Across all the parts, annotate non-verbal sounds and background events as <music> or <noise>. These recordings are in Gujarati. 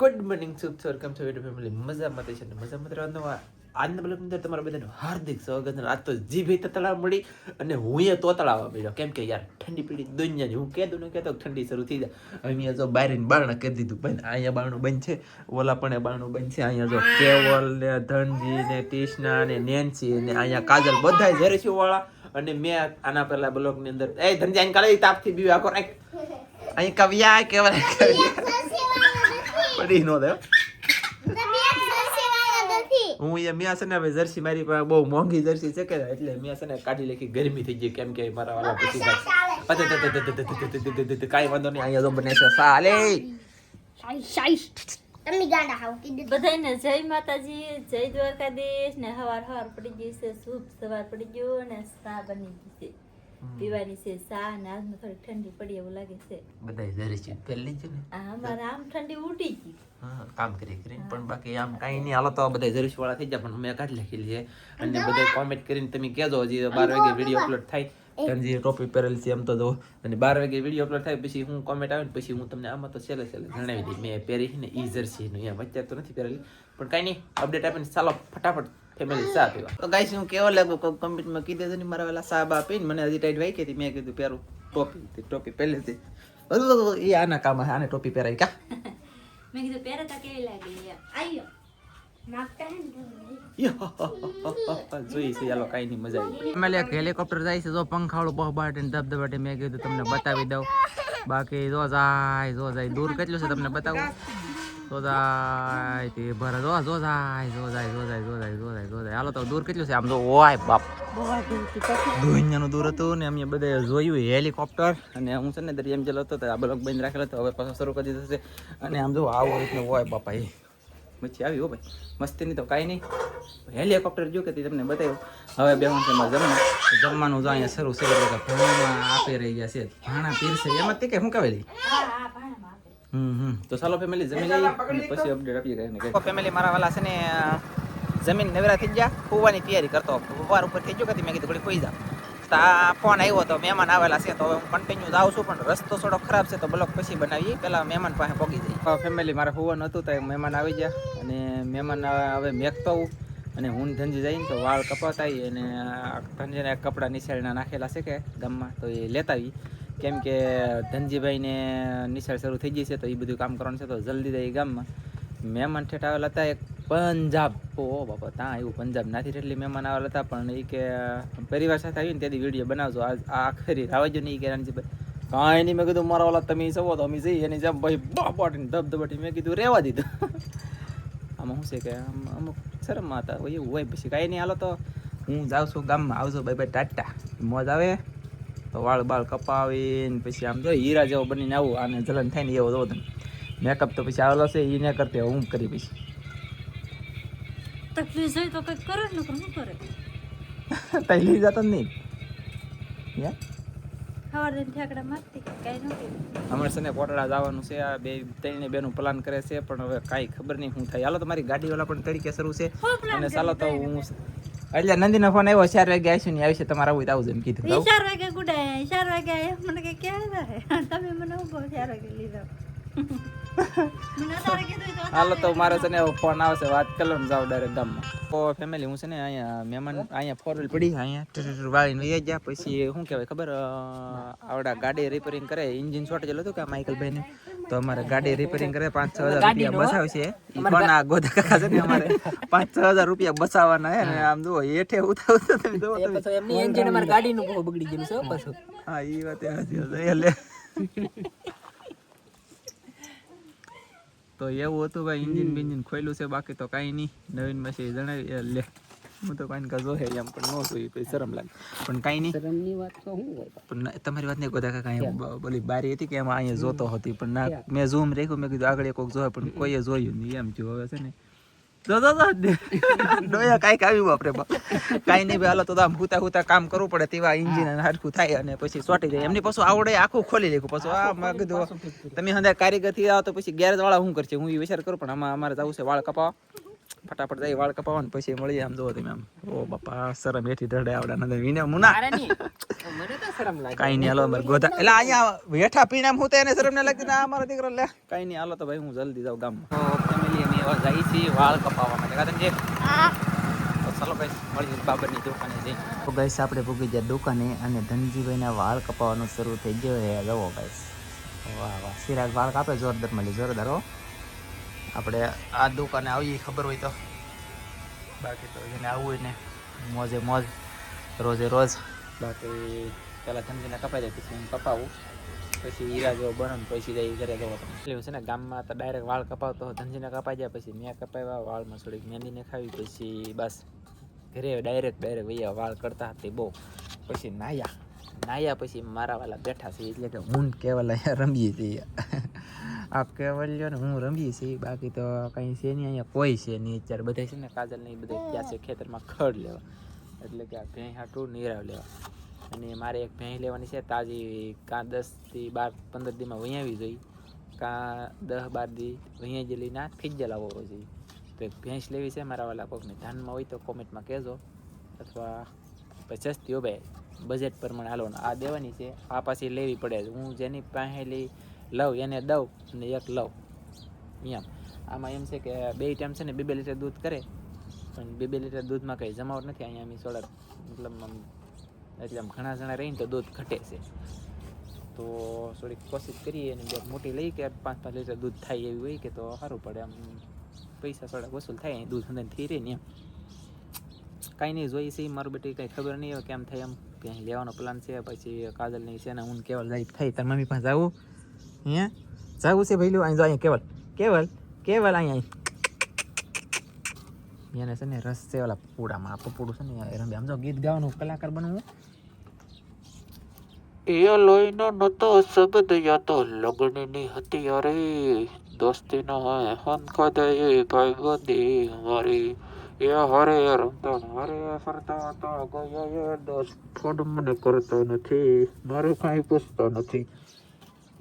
ગુડ મોર્નિંગ સુપ સર કેમ છો યુટ્યુબ ફેમિલી મજામાં છે ને મજામાં રહેવાનું આજના બ્લોગ અંદર તમારા બધાનું હાર્દિક સ્વાગત છે આજ તો જીભી તતળા મળી અને હું એ તોતળાવા મળ્યો કેમ કે યાર ઠંડી પીડી દુનિયાની હું કહેતું ને કહેતો ઠંડી શરૂ થઈ જાય અહીંયા જો બારીને બારણા કરી દીધું ભાઈ અહીંયા બારણું બંધ છે ઓલા પણ એ બારણું બંધ છે અહીંયા જો કેવલ ને ધનજી ને કૃષ્ણા ને નેન્સી ને અહીંયા કાજલ બધાય છે વાળા અને મેં આના પહેલા બ્લોગની અંદર એ ધનજી અહીં કાલે તાપથી બીવા આખો અહીં કવ્યા કેવલ પડી નો દે હું છે ને હવે જર્સી મારી પાસે બહુ મોંઘી જર્સી છે કે એટલે મિયાસને છે ને કાઢી લેખી ગરમી થઈ ગઈ કેમ કે મારા વાળા પછી કાંઈ વાંધો નહીં અહીંયા તો બને છે. સાલે બધાને જય માતાજી જય દ્વારકાધીશ ને હવાર હવાર પડી ગઈ છે શુભ સવાર પડી ગયો ને સા બની ગઈ છે. પીવાની છે ચા ને આજમાં થોડી ઠંડી પડી એવું લાગે છે બધા જર્સી પહેલી છે ને હા મારે આમ ઠંડી ઉડી ગઈ હા કામ કરી કરીને પણ બાકી આમ કાંઈ નહીં હાલો તો બધા જર્સી વાળા થઈ જાય પણ મેં કાઢી લખેલી લઈએ અને બધા કોમેન્ટ કરીને તમે કહેજો હજી બાર વાગે વીડિયો અપલોડ થાય ધનજી ટોપી પહેરેલ છે એમ તો જો અને બાર વાગે વીડિયો અપલોડ થાય પછી હું કોમેન્ટ આવે ને પછી હું તમને આમાં તો છેલ્લે છેલ્લે જણાવી દઈ મેં પહેરી ને ઈ જર્સી નું એમ અત્યારે તો નથી પહેરેલી પણ કાંઈ નહીં અપડેટ આપીને ચાલો ફટાફટ ફેમિલી ચા પીવા. તો ગાઈસ હું કેવો લાગુ કમ્પ્લીટમાં કીધે છે ને મારા વેલા સાબ આપીને. મને હજી ટાઈટ વાઈ હતી. મેં કીધું પહેરું. ટોપી. તે ટોપી પહેલેથી. એ આના કામ આને ટોપી પહેરાવી કા? <laughs> મેં કીધું પહેરતા કેવી લાગે? આયો. ચાલો <laughs> કાંઈ નહીં મજા આવી. અમે એક હેલિકોપ્ટર જાય છે જો પંખાળું બહબાટે ને ધબધબાટે મેં કીધું તમને બતાવી દઉં. બાકી જો જાય જો જાય. દૂર કેટલું છે તમને બતાવું? જો જાય, તે ભર. જો જો જાય જો જાય જો જાય જો જાય જો જાય જો જાય. હાલો, તો દૂર કેટલું છે? આમ જો ઓય બાપ. દુનિયાનું દૂર હતું ને, અમે બધે જોયું હેલિકોપ્ટર. અને હું છે ને દરિયામાં જેલો હતો, તો આ બ્લોક બંધ રાખેલો હતો, હવે પાછો શરૂ કરી દીધો અને આમ જો આવો રીતનું હોય બાપા એ. મચ્છી આવી હો ભાઈ. મસ્તીની તો કાંઈ નહીં. હેલિકોપ્ટર જો કે તે તમને બતાવ્યું. હવે બે હું એમાં જમવા. જમવાનું જો અહીંયા શરૂ છે, એટલે ભણવામાં આપી રહી ગયા છે. ભાણા પીરશે એમાં તે કે શું કહેવાય તો ચાલો ફેમિલી જમીન પછી અપડેટ આપી રહ્યા ને ફેમિલી મારા વાલા છે ને જમીન નવરા થઈ ગયા ખોવાની તૈયારી કરતો વાર ઉપર થઈ ગયો કે મેં કીધું ઘડી ખોઈ જા તો આ ફોન આવ્યો તો મહેમાન આવેલા છે તો હવે હું કન્ટિન્યુ જાઉં છું પણ રસ્તો થોડો ખરાબ છે તો બ્લોક પછી બનાવીએ. પેલા મહેમાન પાસે પગી જઈએ. ફેમિલી મારે હોવાનું હતું તો મહેમાન આવી ગયા. અને મહેમાન હવે મેકતો હું અને હું ધનજી જઈને તો વાળ કપાતા અને ધનજીને કપડાં નિશાળના નાખેલા છે કે ગામમાં તો એ લેતા આવીએ કેમ કે ધનજીભાઈને નિશાળ શરૂ થઈ ગઈ છે તો એ બધું કામ કરવાનું છે તો જલ્દી જાય ગામમાં. મહેમાન ઠેઠ આવેલા હતા એક પંજાબ. ઓ બાપા, ત્યાં આવ્યું પંજાબ નાથી એટલી મહેમાન આવેલા હતા, પણ એ કે પરિવાર સાથે આવીને ત્યાંથી વીડિયો બનાવજો. આ આખરી રાવજો નહીં કે રણજીભાઈ કાંઈ નહીં. મેં કીધું, મારા ઓલા તમે સવો તો અમે જઈએ. એની જેમ ભાઈ બાપાટીને ધબધબાટી મેં કીધું રહેવા દીધું. આમાં શું છે કે અમુક શરમમાં હતા એવું હોય. પછી કાંઈ નહીં, હાલો તો હું જાઉં છું ગામમાં. આવજો ભાઈ ભાઈ ટાટા. મોજ આવે. તો વાળ બાળ કપાવીને પછી આમ જો હીરા જેવો બનીને આવું આને જલન થાય ને એવો જો તમે મેકઅપ તો પછી આવેલો છે એ ન કરતી હું કરી પછી. તકલીફ હોય તો કંઈક કરે ને શું કરે? તઈ લઈ જતો નહીં. હે? અમારે છે ને કોટડા જવાનું છે આ બે ત્રણે બેનું પ્લાન કરે છે પણ હવે કાંઈ ખબર નહીં હું થાય. હાલો તો મારી ગાડીવાળા પણ તરીકે શરૂ છે. અને ચાલો તો હું એટલે નંદીનો ફોન આવ્યો ચાર વાગે આવીશું ને આવશે તમારે આવું એમ કીધું. ચાર વાગે ગુડાય ચાર વાગે મને કે ક્યાં તમે મને ઊભો ચાર વાગે લીધો. હાલો તો મારે છે ને ફોન આવશે વાત કરો ને જાવ ડાયરેક્ટ ગામમાં. તો ફેમિલી હું છે ને અહીંયા મહેમાન અહીંયા ફોર વ્હીલ પડી અહીંયા વાળીને વહી ગયા. પછી શું કહેવાય ખબર આવડા ગાડી રિપેરિંગ કરે એન્જિન શોર્ટેજ હતું કે માઇકલ ભાઈ ને તો અમારે ગાડી રિપેરિંગ કરે પાંચ છ હજાર રૂપિયા બસાવશે. પણ આ ગોધા કાકા છે ને અમારે? પાંચ છ હજાર રૂપિયા બસાવવાના હે ને આમ જુઓ હેઠે ઉતાર તમે જુઓ તમે. એમની એન્જિન અમારી ગાડીનું બહુ બગડી ગયું છે પાછું. હા એ વાત સાચી એટલે <laughs> તો એવું હતું ભાઈ ઇન્જિન બિન્જિન ખોલ્યું છે બાકી તો કાંઈ નહીં. નવીન મેસેજ જણાવી લે. હું તો કાંઈ કાંઈ હે એમ પણ ન જોઈ પછી શરમ લાગે. પણ કાંઈ નહીં. શરમની વાત તો શું હોય. પણ તમારી વાત નહીં બધા કાંઈ બ- બોલી બારી હતી કે એમાં અહીંયા જોતો હતી પણ ના મેં ઝૂમ રાખ્યું મેં કીધું આગળ કોઈક જોયે પણ કોઈએ જોયું નહીં એમ જો હવે છે ને જો જો જો ડોયા <laughs> કાંઈક આવ્યું બાપરે બાપ. કાંઈ નહીં ભાઈ હાલો તો આમ હુતા હુતા કામ કરવું પડે તેવા ઇન્જિન હરખું થાય અને પછી સોટી જાય. એમની પાછું આવડે આખું ખોલી લેખું પાછું આ મેં કીધું તમે હંધા કારીગરથી આવો તો પછી ગેરેજ વાળા શું કરશે? હું એ વિચાર કરું પણ આમાં અમારે જવું છે વાળ કપાવા. ફટાફટ જાય વાળ કપાવવાનું પછી મળીએ આમ જોવો તમે આમ. ઓ બાપા શરમ હેઠી ઢળે આવડા નંદર વિને મુના કઈ નહીં. મને તો શરમ લાગે. કાઈ નહીં હાલો અમારે ગોધા એટલે અહીંયા વેઠા પીણા હું તો એને શરમ ને લાગતી ના મારો દીકરો લે. કઈ નહીં હાલો તો ભાઈ હું જલ્દી જાઉં ગામમાં. ફેમિલી અમે એવા જઈએ છીએ વાળ કપાવવા માટે. કારણ કે ચાલો ભાઈ મળી બાબરની દુકાને જઈ તો ગાઈસ આપણે ભૂગી ગયા દુકાને અને ધનજીભાઈના વાળ કપાવવાનું શરૂ થઈ ગયો હે જવો ગાઈસ. વાહ વાહ. સિરાજ વાળ કાપે જોરદાર મળી જોરદાર હો. આપણે આ દુકાને આવીએ, ખબર હોય તો. બાકી તો એને આવવું હોય ને, મોજે મોજ, રોજે રોજ. બાકી પહેલાં ધનજીને કપાઈ પછી હું કપાવું. પછી હીરા જેવો બને પછી જાય ઘરે જવો. એટલે છે ને, ગામમાં તો ડાયરેક્ટ વાળ કપાવતો ધનજીને કપાઈ જાય, પછી મેં કપાવ્યા, વાળમાં થોડીક મહેંદીને ખાવી, પછી બસ ઘરે ડાયરેક્ટ ડાયરેક્ટ વૈયા વાળ કરતા હતી બહુ. પછી નાયા. નાયા પછી મારા વાલા બેઠા છે, એટલે કે હું કહેવાલા રમીએ છીએ. આ કેવલ્યો ને, હું રમીએ છીએ. બાકી તો કંઈ છે નહીં, અહીંયા કોઈ છે નહીં. અત્યારે બધા છે ને, કાજલ નહીં બધા ગયા છે, ખેતરમાં ખડ લેવા. એટલે કે આ ભેં હાટું નીરાવ લેવા. અને મારે એક ભેં લેવાની છે, તાજી કાં દસથી બાર, પંદર દીમાં વૈયાવી જોઈ કાં દસ બાર દી વૈયા જેલી ના ફીજ લાવવો જોઈએ. તો એક ભેંસ લેવી છે મારા વાલા કોકને. ધ્યાનમાં હોય તો કોમેન્ટમાં કહેજો. અથવા હો ભાઈ. બજેટ પ્રમાણે હાલો આ દેવાની છે, આ પાછી લેવી પડે. હું જેની પાસે લઉં, એને દવ અને એક લવ એમ. આમાં એમ છે કે બે ટાઈમ છે ને, બે બે લીટર દૂધ કરે, પણ બે બે લીટર દૂધમાં કંઈ જમાવટ નથી. અહીંયા અમે થોડાક, મતલબ આમ, એટલે આમ ઘણા જણા રહીને તો દૂધ ઘટે છે. તો થોડીક કોશિશ કરીએ અને બે મોટી લઈ કે પાંચ પાંચ લીટર દૂધ થાય એવી હોય કે તો સારું પડે. આમ પૈસા થોડાક વસૂલ થાય દૂધ અંદર થઈ રહે ને એમ. કાંઈ નહીં જોઈ છે, મારું બેટી કંઈ ખબર નહીં કેમ થાય એમ. કે અહીં લેવાનો પ્લાન છે, પછી કાજલ નહીં છે ને હું કેવા લાઈફ થઈ તાર મમ્મી પાસે જવું અહીંયા જવું છે ભાઈ અહીં જો અહીંયા કેવલ કેવલ કેવલ અહીંયા એને છે ને રસ છે ઓલા પૂડામાં. આ પપુડું છે ને રમે આમ ગીત ગાવાનું, કલાકાર બનવું. એ લોહીનો નતો શબ્દ, યા તો લગ્નની હતી અરે દોસ્તી નો હોય હન ભાઈ બંધી અમારી એ હરે રમતા, હરે ફરતા હતા, ગયા દોસ્ત. ફોડ મને કરતો નથી, મારું કાંઈ પૂછતો નથી.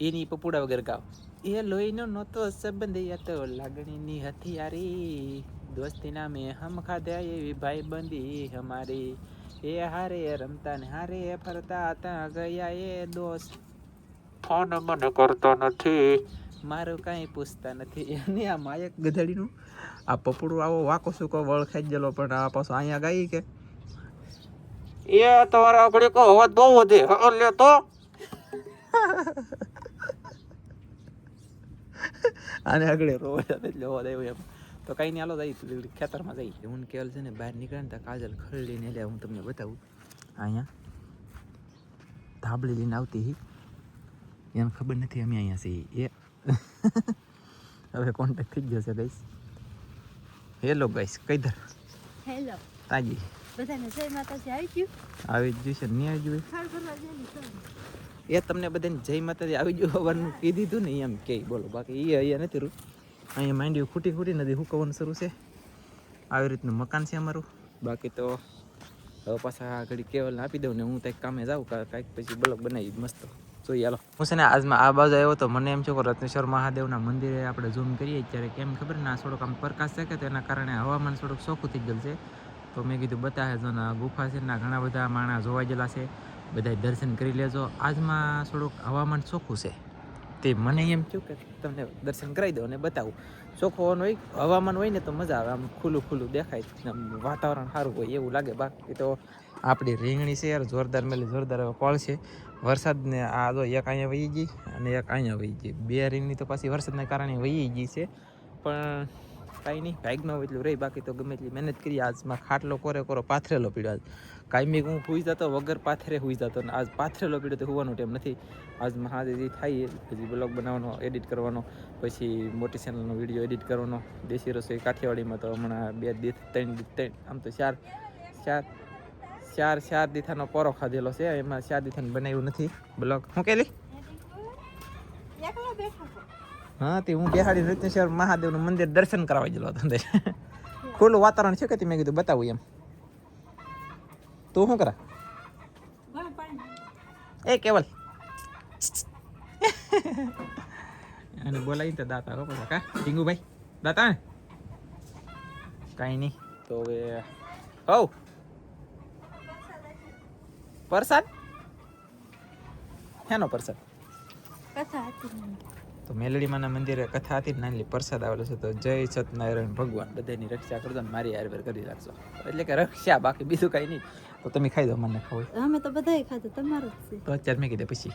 એની પપુડા વગર ગાવ. એ લોહીનો નહોતો સંબંધ યા તો લાગણીની હથિયારી. દોસ્તી નામે હમ ખાધા એવી ભાઈ બંધી અમારી. એ હારે રમતા ને હારે ફરતા ત્યાં ગયા એ દોસ્ત. ફોન મને કરતો નથી. મારું કાંઈ પૂછતા નથી. એને આ માયક ગધેડીનું આ પપડું આવો વાકો સુકો વળ ખાઈ ગયેલો પણ આ પાછો અહીંયા ગાઈ કે? એ તમારા આગળ કો અવાજ બહુ વધે. લે તો. <laughs> આને આગળ રોવા જાતે એટલે દેવું એમ. તો કઈ નહીં હાલો જઈ ખેતરમાં જઈ હું કેવલ છે ને બહાર નીકળે ને તો કાજલ ખરડીને એટલે હું તમને બતાવું. અહીંયા ધાબળી લઈને આવતી હી. એને ખબર નથી અમે અહીંયા છીએ. એ <laughs> હવે કોન્ટેક્ટ થઈ ગયો છે ગઈશ હેલો ગઈશ કઈધર? હેલો તાજી. બધાને જય માતાજી આવી ગયું? આવી જ છે નહીં આવી જોઈએ એ તમને બધાને જય માતાજી આવી ગયું હોવાનું કીધી હતું ને, એમ કે, બોલો, બાકી એ અહીંયા નથી રૂ અહીંયા માંડ્યું ખૂટી ખૂટી નથી હુકવવાનું શરૂ છે. આવી રીતનું મકાન છે અમારું. બાકી તો હવે પાછા ઘડી કેવલને આપી દઉં ને હું કંઈક કામે જાઉં કાંઈક પછી બોલો બનાવી મસ્ત. જોઈએ, હાલો. હું છે ને આજમાં આ બાજુ આવ્યો તો મને એમ છે કે રત્નેશ્વર મહાદેવના મંદિરે આપણે ઝૂમ કરીએ. ત્યારે કેમ ખબર ને આ થોડોક આમ પ્રકાશ છે કે તો એના કારણે હવામાન થોડુંક ચોખ્ખું થઈ ગયેલું છે. તો મેં કીધું બતાવે જો ગુફા છે ઘણા બધા માણસ જોવા ગયેલા છે. બધા દર્શન કરી લેજો. આજમાં થોડુંક હવામાન ચોખ્ખું છે. તે મને એમ થયું કે તમને દર્શન કરાવી દઉં અને બતાવું. ચોખ્ખું હોવાનું હોય, હવામાન હોય ને તો મજા આવે. આમ ખુલ્લું ખુલ્લું દેખાય. આમ વાતાવરણ સારું હોય એવું લાગે બાકી તો આપણી રીંગણી છે, યાર જોરદાર મેલી જોરદાર પળ છે. વરસાદને આ જો એક અહીંયા વહી ગઈ અને એક અહીંયા વહી ગઈ. બે રીંગણી તો પાછી વરસાદના કારણે વહી ગઈ છે. પણ કાંઈ નહીં ભાગમાં એટલું રહી. બાકી તો ગમે એટલી મહેનત કરી. આજમાં ખાટલો કોરે કોરો પાથરેલો પીડ્યો આજ. કાયમી હું હુઈ જતો, વગર પાથરે હુઈ જતો ને આજ પાથરેલો પીડ્યો તો હોવાનો ટાઈમ નથી. આજ મહાદેવ જે થાય, પછી બ્લોગ બનાવવાનો એડિટ કરવાનો, પછી મોટી ચેનલનો વીડિયો એડિટ કરવાનો. દેશી રસોઈ કાઠિયાવાડીમાં તો હમણાં બે દી, ત્રણ ત્રણ, આમ તો ચાર ચાર ચાર ચાર દીથાનો પોરો ખાધેલો છે, એમાં ચાર દીથાને બનાવ્યું નથી. બ્લોગ હું કેલી? હા, તે હું બેહાડી નૃત્યેશ્વર મહાદેવનું મંદિર દર્શન કરાવવા ગયેલો હતો ખુલ્લું વાતાવરણ છે કે તે? મેં કીધું બતાવું એમ. તું શું કરા? એ કેવલ. અને બોલાવી તો દાતા હો પાછા. કા? ટીંગુભાઈ દાતા કાંઈ નહીં. તો હવે, હવ. પરસાદ? હેનો પ્રસાદ? તો મેલડીમાના મંદિરે કથા હતી નાની પ્રસાદ આવેલો છે, તો જય સત્યનારાયણ ભગવાન બધાની રક્ષા કરજો ને મારી હારવેર કરી રાખજો. એટલે કે રક્ષા, બાકી બીજું કાંઈ નહીં. તો તમે ખાઈ દો મને ખાવ. અમે તો બધાય ખાધું તમારું જ છે. તો અત્યારે મેં કીધું પછી.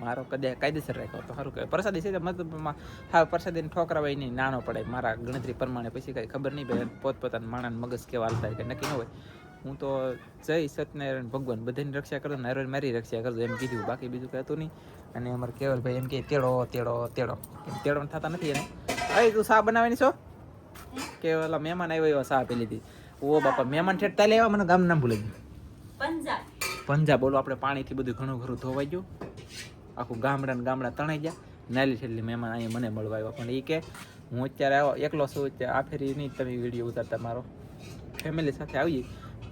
મારો કદાચ કાયદેસર રાખ્યો તો સારું કહેવાય. પ્રસાદી છે મતલબમાં હા પ્રસાદીને ઠોકરાવાય નહીં નાનો પડે મારા ગણતરી પ્રમાણે પછી કાંઈ ખબર નહીં ભાઈ પોતપોતાના માણાને મગજ કેવા હાલતા કે નક્કી ન હોય. હું તો જય સત્યનારાયણ ભગવાન બધાની રક્ષા કરજો ને હારે મારી રક્ષા કરજો એમ કીધું. બાકી બીજું કહેતું નહીં. અને અમારે કેવલભાઈ એમ કે તેડો તેડો તેડો. એમ તેડો થતા નથી એને. અરે તું શા બનાવવાની છો? કે ઓલા મહેમાન આવ્યો એવો શા આપી લીધી. ઓ બાપા મહેમાન ઠેઠતા લેવા મને ગામ નામ ભૂલી ગયું. પંજાબ. પંજાબ બોલો આપણે પાણીથી બધું ઘણું ઘરું ધોવાઈ ગયું. આખું ગામડા ને ગામડા તણાઈ ગયા. નાલી છેલ્લી મહેમાન અહીંયા મને મળવા આવ્યો. પણ એ કે હું અત્યારે આવ્યો એકલો છું અત્યારે આ ફેરી નહીં તમે વીડિયો ઉતારતા મારો. ફેમિલી સાથે આવીએ.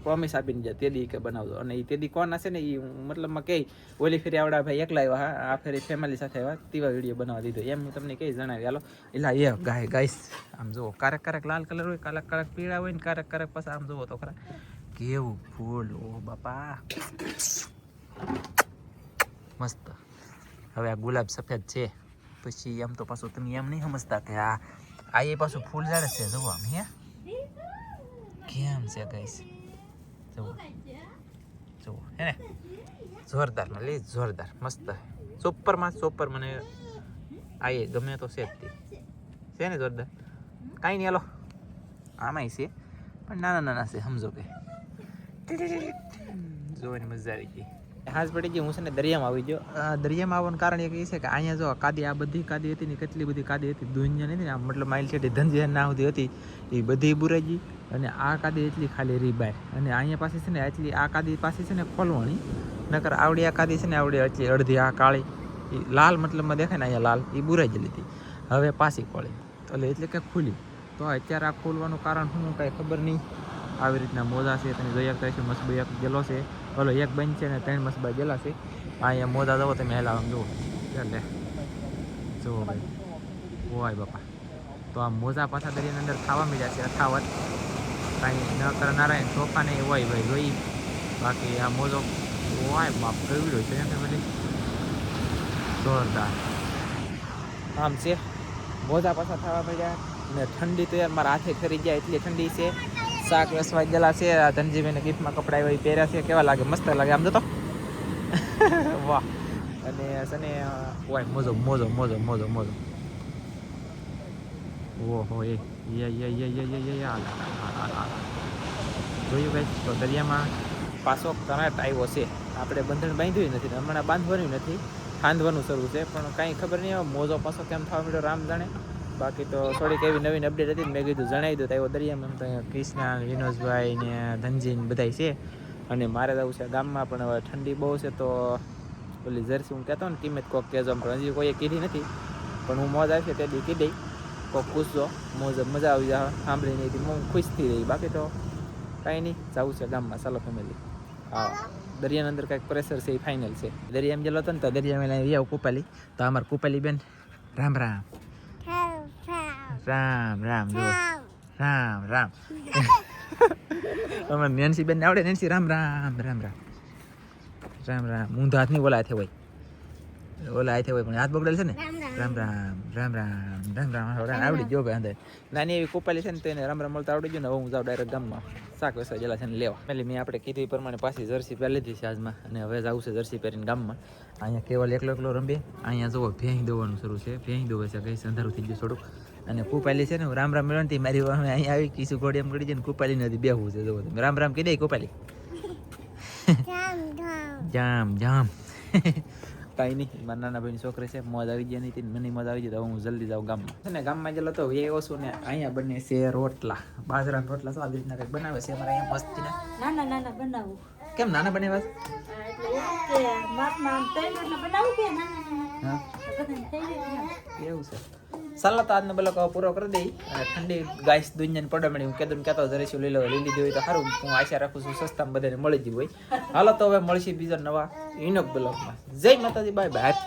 પ્રોમિસ આપીને જાય તે દી કે બનાવજો. અને તે દી કોણ હશે ને એ મતલબમાં કહે ઓલી ફેરી આવડા ભાઈ એકલા આવ્યા હા, આ ફેરી ફેમિલી સાથે આવ્યા તેવા વીડિયો બનાવવા દીધો. એમ હું તમને કઈ જણાવી, હાલો. એટલે એ ગાય, ગાઈસ, આમ જુઓ, કારક કારક લાલ કલર હોય, કારક કારક પીળા હોય ને કારક કારક પછી આમ જુઓ તો ખરા. કેવું ફૂલ, ઓ બાપા. મસ્ત. હવે આ ગુલાબ સફેદ છે. પછી એમ તો પાછું તમે એમ નહીં સમજતા કે આ આ એ પાછું ફૂલ ઝાડ છે, જુઓ આમ, હે? કેમ છે ગઈશ જુઓ જુઓ હે ને? જોરદાર ને લે જોરદાર મસ્ત. સુપરમાં સુપર મને આ એ ગમે તો છે જ છે ને જોરદાર? કાંઈ નહીં હાલો. આમાંય છે પણ નાના નાના છે સમજો કે. જોવાની મજા આવી ગઈ. હાજ પડી ગઈ હું છે ને દરિયામાં આવી ગયો. આ દરિયામાં આવવાનું કારણ એક એ છે કે અહીંયા જો કાદી આ બધી કાદી હતી ને કેટલી બધી કાદી હતી દુનિયા નથી ને મતલબ માઇલ છેટી ધનજી ના સુધી હતી એ બધી બુરાઈ ગઈ. અને આ કાદી એટલી ખાલી રીબાય. અને અહીંયા પાસે છે ને એટલી આ કાદી પાસે છે ને ખોલવાણી નકર આવડી આ કાદી છે ને આવડી એટલી અડધી, આ કાળી. એ લાલ મતલબમાં દેખાય ને અહીંયા લાલ. એ બુરાઈ જ હતી. હવે પાછી ખોળી એટલે એટલે કે ખુલી. તો અત્યારે આ ખોલવાનું કારણ શું કાંઈ ખબર નહીં. આવી રીતના મોજા છે, તમે જોયા કહે છે એક ગેલો છે. ઓલો એક બંચ છે ને ત્રણ મસબા ગેલા છે. અહીંયા મોજા જવો, તમે હેલા આમ જુઓ. એટલે જુઓ ભાઈ. હોય બાપા. તો આ મોજા પાછા દરિયાની અંદર ખાવા મળ્યા છે અથાવત. કાંઈ ન કરનારા એને નહીં હોય ભાઈ જોઈ બાકી આ મોજો હોય, બાપ કવડ્યો છે ને બધી જોરદાર. આમ છે, મોજા પાછા થવા મળ્યા ને ઠંડી તો યાર મારા હાથે ખરી જાય એટલી ઠંડી છે. શાક વેસવા ગયેલા છે, આ ધનજીભાઈને ગિફ્ટમાં કપડા એવા પહેર્યા છે, કેવા લાગે, મસ્ત લાગે, આમ તો. <laughs> વાહ. અને સને ઓય, મોજો મોજો મોજો મોજો મોજો. ઓહો, એ. યે યે યે યે યે યે લા. જોયું ભાઈ તો દરિયામાં પાછો કરંટ આવ્યો છે. આપણે બંધણ બાંધ્યું નથી હમણાં બાંધવાનું નથી. ખાંધવાનું શરૂ છે, પણ કાંઈ ખબર નહીં આવે, મોજો પાછો કેમ થવા મળ્યો રામ જાણે. બાકી તો થોડીક એવી નવીન અપડેટ હતી મેં કીધું જણાવી દઉં આવ્યો દરિયામાં તો ક્રિષ્ના વિનોદભાઈ ને ધનજી ને બધાય છે. અને મારે જવું છે ગામમાં, પણ હવે ઠંડી બહુ છે તો ઓલી જર્સી હું કહેતો ને કિંમત કોક કહેજો. પણ હજી કોઈએ કીધી નથી, પણ હું મોજ આવશે તે દી કીધી. કોક પૂછજો મોજ મજા આવી જાય સાંભળીને એથી હું ખુશ થઈ રહી બાકી તો કાંઈ નહીં જવું છે ગામમાં ચાલો ફેમિલી હા દરિયાની અંદર કાંઈક પ્રેશર છે એ ફાઇનલ છે દરિયામાં ગયેલો હતો ને તો દરિયામાં લઈને આવ્યા કુપાલી તો અમારે કુપાલી બેન રામ રામ રામ રામ જો રામ રામ અમારે નેન્સી બેન આવડે નેન્સી રામ રામ રામ રામ રામ રામ ઊંધા હાથ નહીં ઓલા હાથે હોય ઓલા હાથે હોય પણ હાથ બગડેલ છે ને રામ રામ રામ રામ રામ રામ આવડે આવડી ગયો ભાઈ અંદર નાની એવી કોપાલી છે ને તો એને રામ રામ મળતા આવડી ગયું ને હવે હું જાઉં ડાયરેક્ટ ગામમાં શાક વેસવા છે ને લેવા એટલે મેં આપણે કીધી પ્રમાણે પાછી જર્સી પહેરી લીધી છે આજમાં અને હવે જવું છે જર્સી પહેરીને ગામમાં અહીંયા કેવલ એકલો એકલો રમીએ અહીંયા જુઓ ભેંઈ દોવાનું શરૂ છે ભેંઈ દોવે છે કઈ અંધારું થઈ ગયું થોડુંક અને કુપાલી છે ને હું રામ રામ મેળવતી મારી અમે અહીંયા આવી કીશું ઘોડી એમ કરી છે ને કુપાલી નથી બેહવું છે જુઓ રામ રામ કીધે કુપાલી જામ જામ કાંઈ નહીં મારા નાના ભાઈની છોકરી છે મોજ આવી ગયા નહીં મને મોજ આવી જાય તો હું જલ્દી જાઉં ગામમાં છે ને ગામમાં ગયેલો તો એ ઓછું ને અહીંયા બને છે રોટલા બાજરાના રોટલા તો આવી રીતના કંઈક બનાવે છે અમારે અહીંયા મસ્તીના નાના નાના બનાવું કેમ નાના બનાવ્યા ને. એવું છે ચાલો તો આજનો બ્લોક પૂરો કરી દઈ. અને ઠંડી ગાઈસ દુનિયાને પડે મળી. હું ને કહેતો જરીશું લઈ લો લઈ લીધી હોય તો સારું. હું આશા રાખું છું સસ્તામાં બધાને મળી જ હોય. હાલો તો હવે મળશે બીજા નવા ઇનોક બ્લોગમાં જય માતાજી, બાય બાય. હાથ